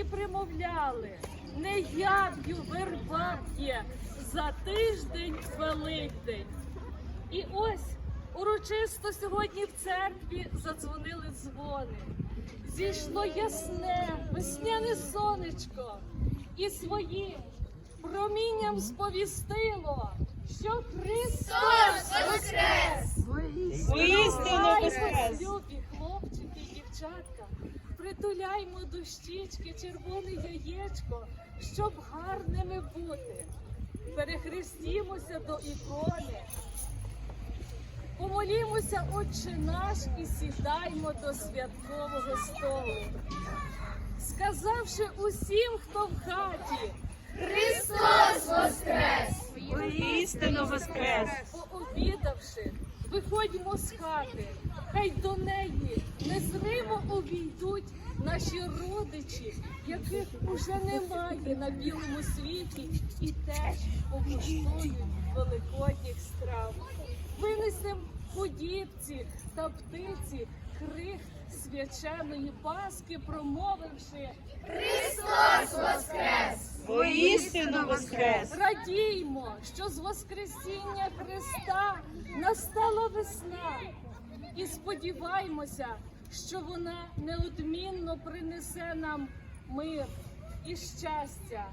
і примовляли, не яв'ю верба є за тиждень Великдень. І ось урочисто сьогодні в церкві задзвонили дзвони. Зійшло ясне, весняне сонечко, і своїм промінням сповістило, що Христос воскрес! Воістину воскрес! Любі хлопчики і дівчатка, притуляймо до щічки червоне яєчко, щоб гарними бути. Перехрестімося до ікони. Помолімося, Отче наш, і сідаймо до святкового столу. Сказавши усім, хто в хаті, Христос воскрес! Воістину воскрес! Пообідавши, виходьмо з хати, хай до неї незримо увійдуть наші родичі, яких уже немає на білому світі, і теж покуштують великодніх страв. Винесем подібці та птиці крих свяченої паски, промовивши. Христос воскрес! Воістину воскрес! Радіймо, що з Воскресіння Христа весна, і сподіваймося, що вона неодмінно принесе нам мир і щастя.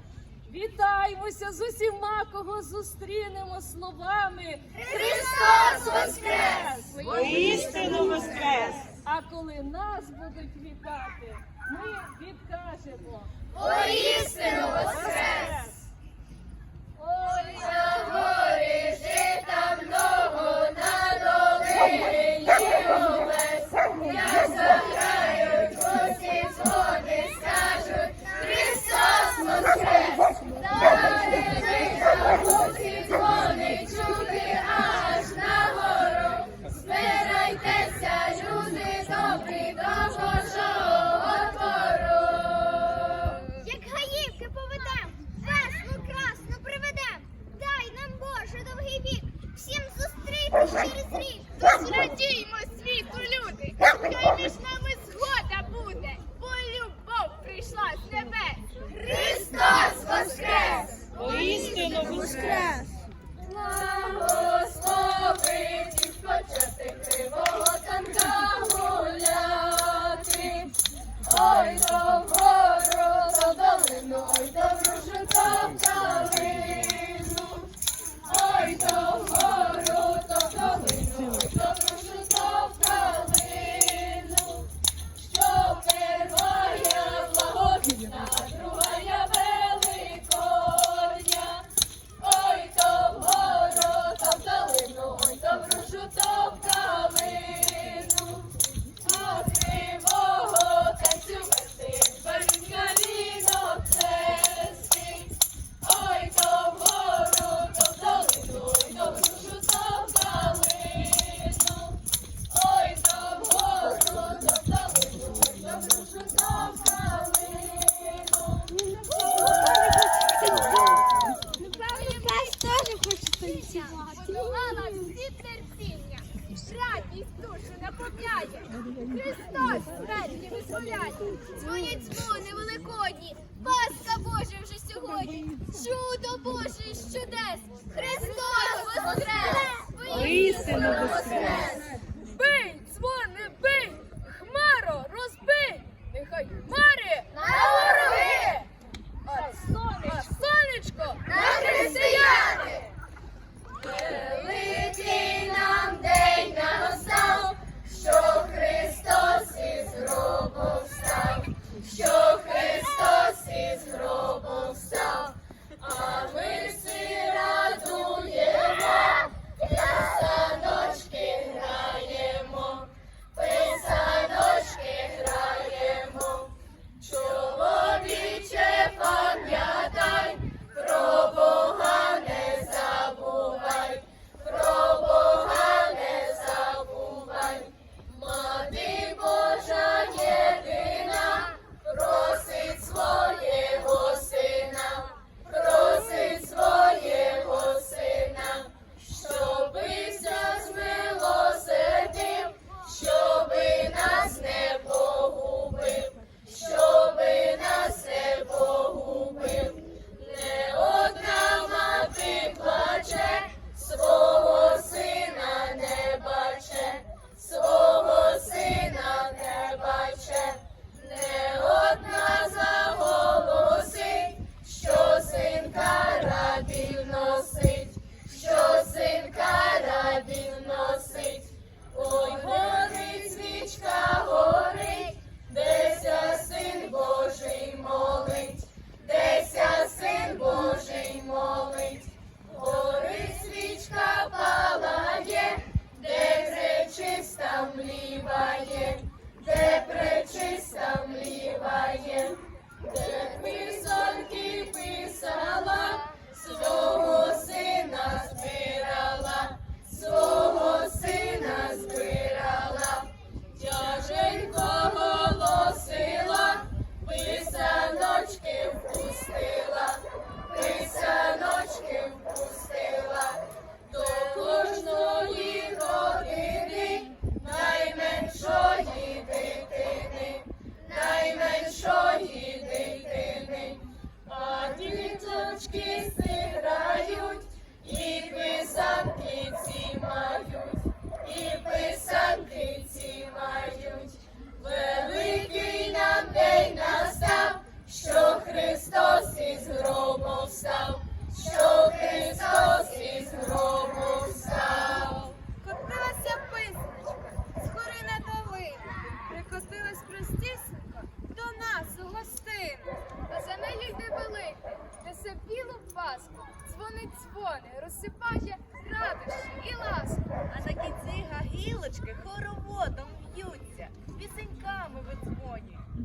Вітаємося з усіма, кого зустрінемо словами Христос воскрес! Воістину воскрес! А коли нас будуть вітати, ми відкажемо. Воістину воскрес! Долину, ой, до вружика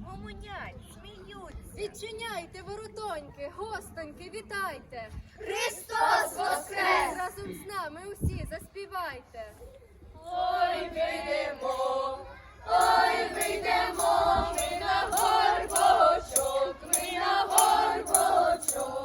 гомонять, сміються. Відчиняйте, воротоньки, гостоньки, вітайте! Христос воскрес! Разом з нами усі заспівайте! Ой, вийдемо, ой, вийдемо, ми на горбочок, ми на горбочок,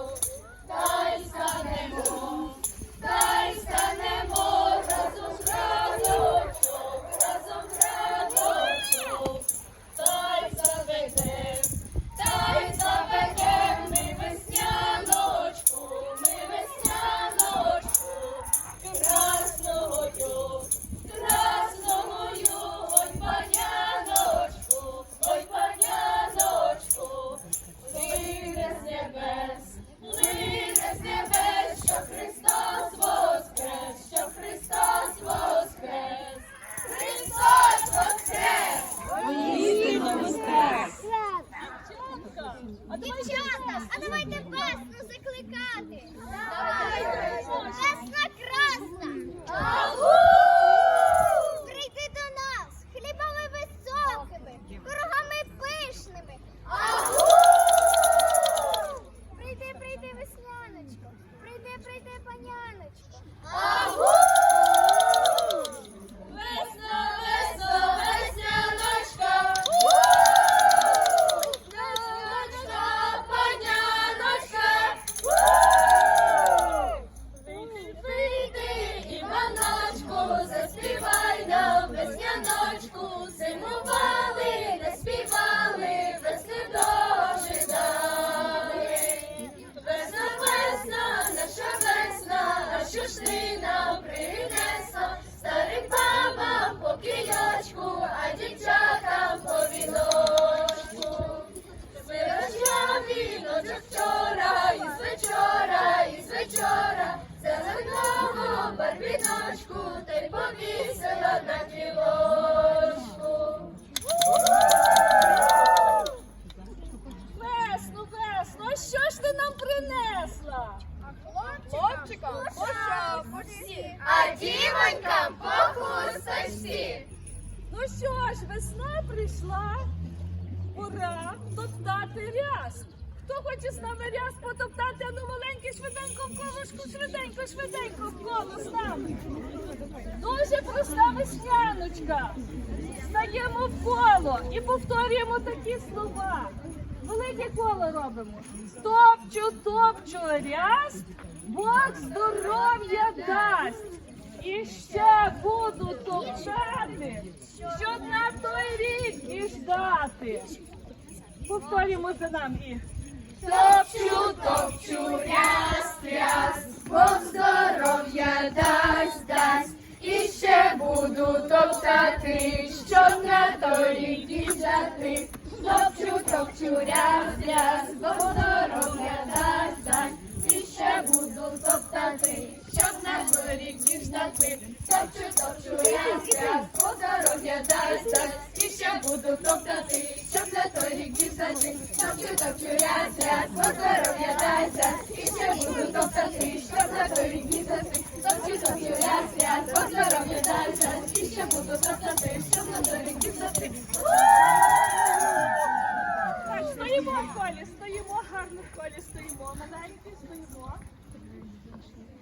прийди, дівонькам по хусточці. Ну що ж, весна прийшла. Пора топтати ряс. Хто хоче з нами ряс потоптати, а ну маленький швиденько в колошку, швиденько, швиденько в коло з нами. Дуже проста весняночка. Стаємо в коло і повторюємо такі слова. Велике коло робимо. Топчу, топчу ряс, Бог здоров'я дасть. І ще буду топчати, щоб на той рік і ждати. Повторюємо за нами і. Топчу, топчу, ряс, ряс, Бог здоров'я дасть, дасть. І ще буду топтати, щоб на той рік діждати. Топчу, топчу, ряс, ряс, Бог здоров'я дасть, дасть. Ще буду топтати, щоб на рік діждати. Топчу, топчу, ряс, ряс, Бог здоров'я дасть. І ще буду топтати, щоб на той рік діждати. Топчу, топчу, ряс, Бог здоров'я дасть, дасть.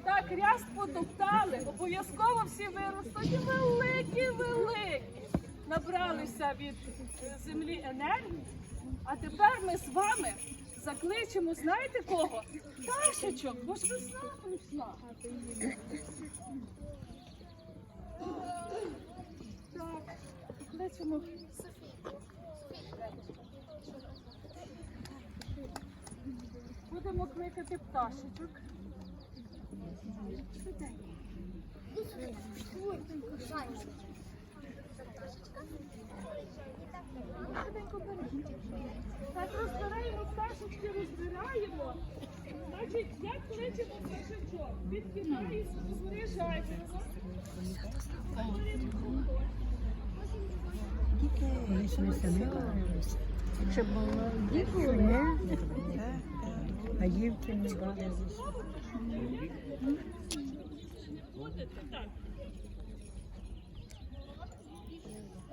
Так, ряст потоптали, обов'язково всі виростуть великі, великі. Набралися від землі енергії. А тепер ми з вами закличемо, знаєте кого? Пташечок, бо ж весна прийшла. Так, кличемо Будемо кликати пташечок. Так розбираємо пташечки, розбираємо. Значить, як кличемо пташечок? Відкидаємо, заряджайте. Щоб було дівчиня, а. Будете, так.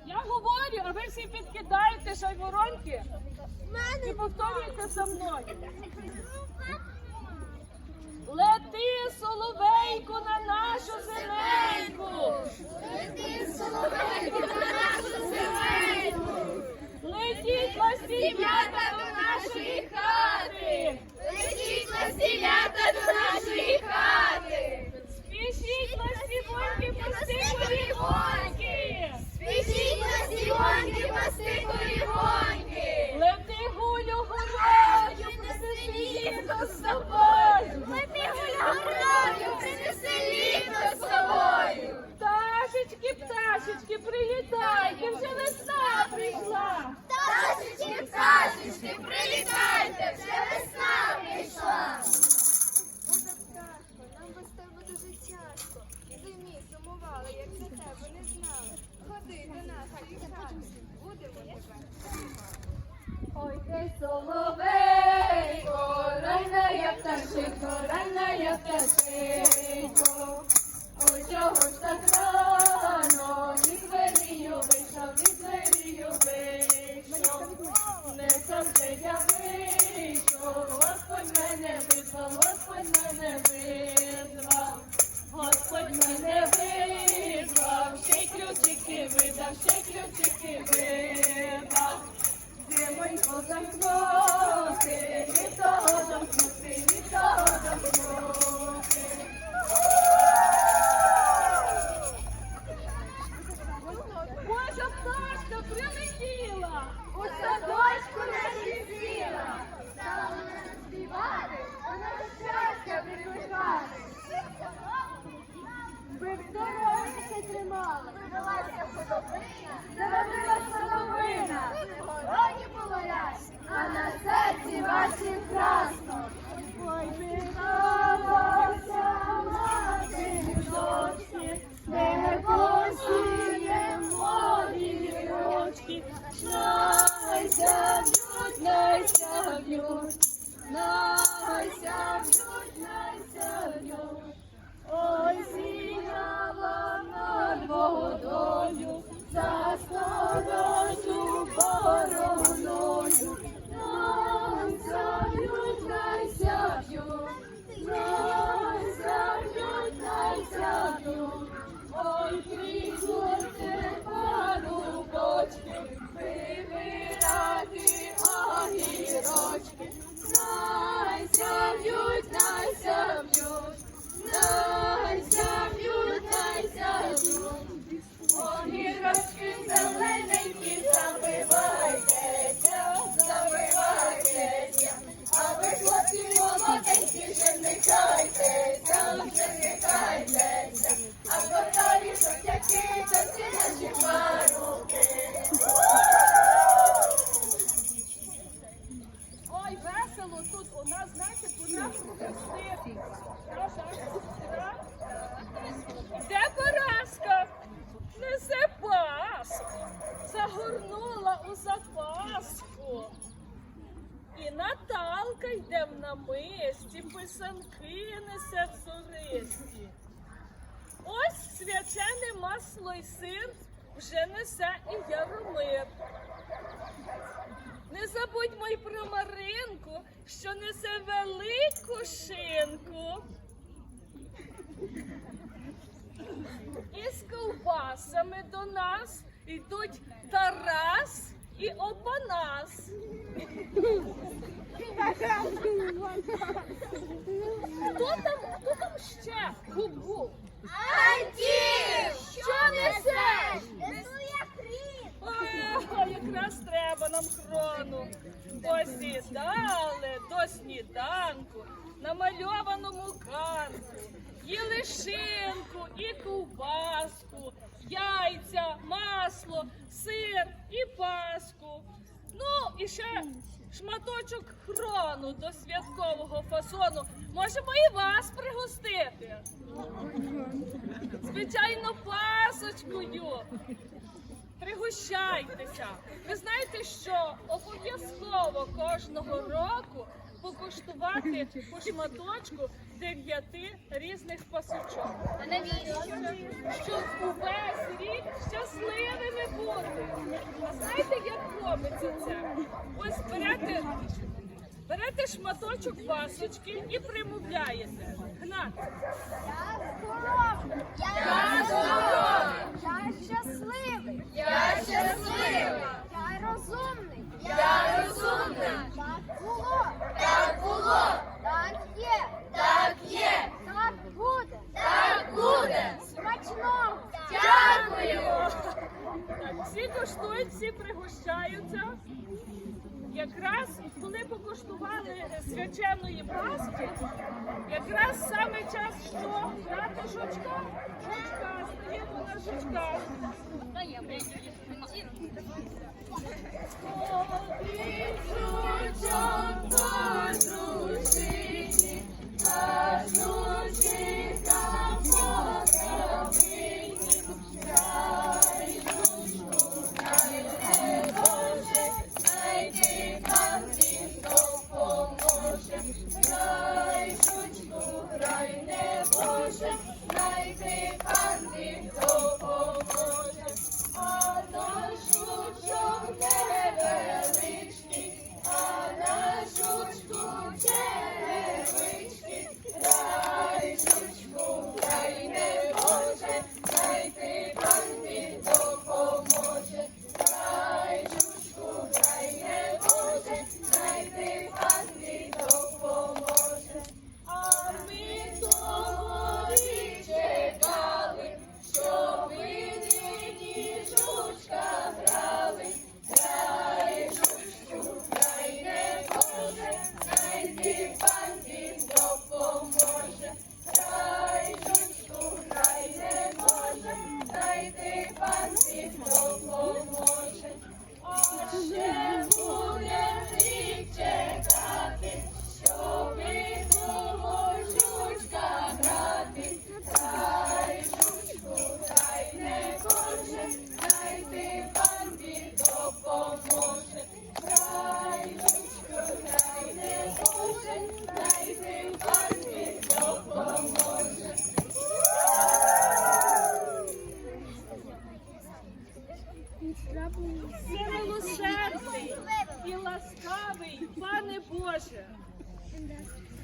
Я говорю, а ви всі підкидаєте шайворонки і повторюєте за мною. Лети, соловейку, на нашу земельку. Лети, соловейку, на нашу земельку. Летіть ластів'ята до нашої хати. Летіть ластів'ята до нашої хати. Спішіть ластівоньки, пусти полівоньки. Спішіть ластівоньки, пасти корівоньки. Лети гулю горою, принеси літо з собою. Лети гулю принеси літо з собою. Пташечки, пташечки, прилітайте, вже весна прийшла. Пташечки, пташечки, прилітайте, вже весна прийшла. Боже пташко, нам без тебе дуже тяжко. Зимі сумували, як за тебе не знали. Ходи до нас, хати, будемо тебе. Ой, ти соловейко, райна я пташенько, райна я пташенько. Ой, чого ж так рано, від дверію вийшов, від дверію знаєте, по нашому хрестити. Де поразка? Несе паску. Загорнула у запаску. І Наталка йде в намисті, писанки несе в сористі. Ось свячене масло й сир вже несе і Яромир. Не забудьмо й про Маринку, що несе велику шинку. Із ковбасами до нас йдуть Тарас і Опанас. Хто там, хто там ще? Губ-губ. Антів! Що несеш? Якраз треба нам хрону. Посідали до сніданку, намальованому ганку, їли шинку і ковбаску, яйця, масло, сир і паску. Ну і ще шматочок хрону до святкового фасону. Можемо і вас пригостити. Звичайно, пасочкою. Пригощайтеся. Ви знаєте, що обов'язково кожного року покуштувати по шматочку дев'яти різних пасочок. А навіщо? Щоб увесь рік щасливими бути. А знаєте, як робиться це? Ось берете, берете шматочок пасочки і примовляєте. Гнати. Я здоровий! Я щасливий! Я щаслива, Я розумний! я розумна, Так було! так було, Так є! так є, Так буде! так буде. Смачного! Дякую. Так, всі коштують, всі пригощаються. Якраз коли покуштували свяченої паски, якраз саме час що брати жучка. Жучка, стаємо на жучка. А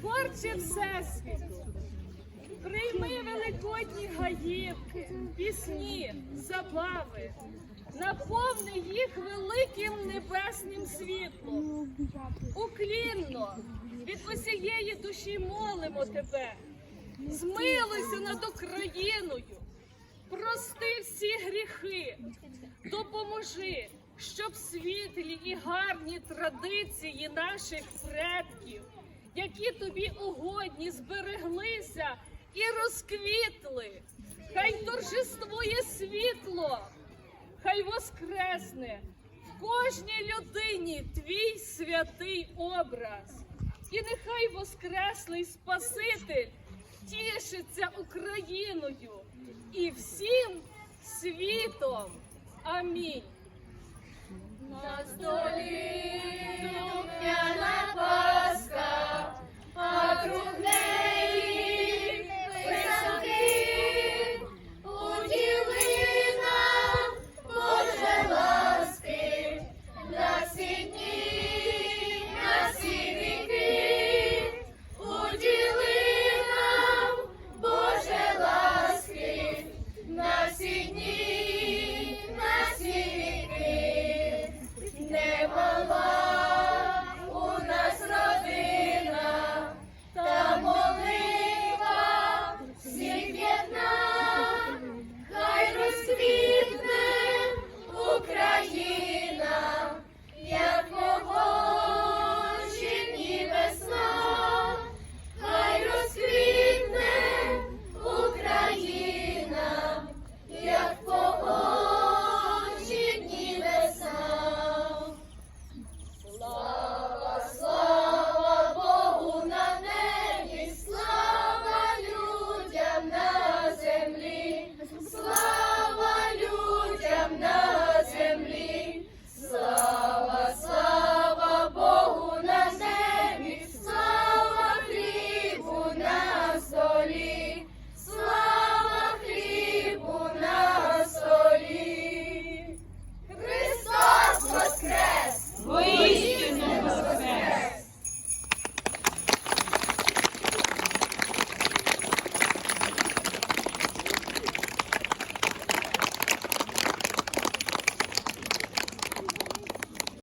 творче Всесвіту, прийми великодні гаївки, пісні, забави, наповни їх великим небесним світлом. Уклінно від усієї душі молимо тебе, змилуйся над Україною, прости всі гріхи, допоможи, щоб світлі і гарні традиції наших предків, які тобі угодні, збереглися і розквітли. Хай торжествує світло, хай воскресне в кожній людині твій святий образ. І нехай воскреслий Спаситель тішиться Україною і всім світом. Амінь. На столі духняна паска, а круг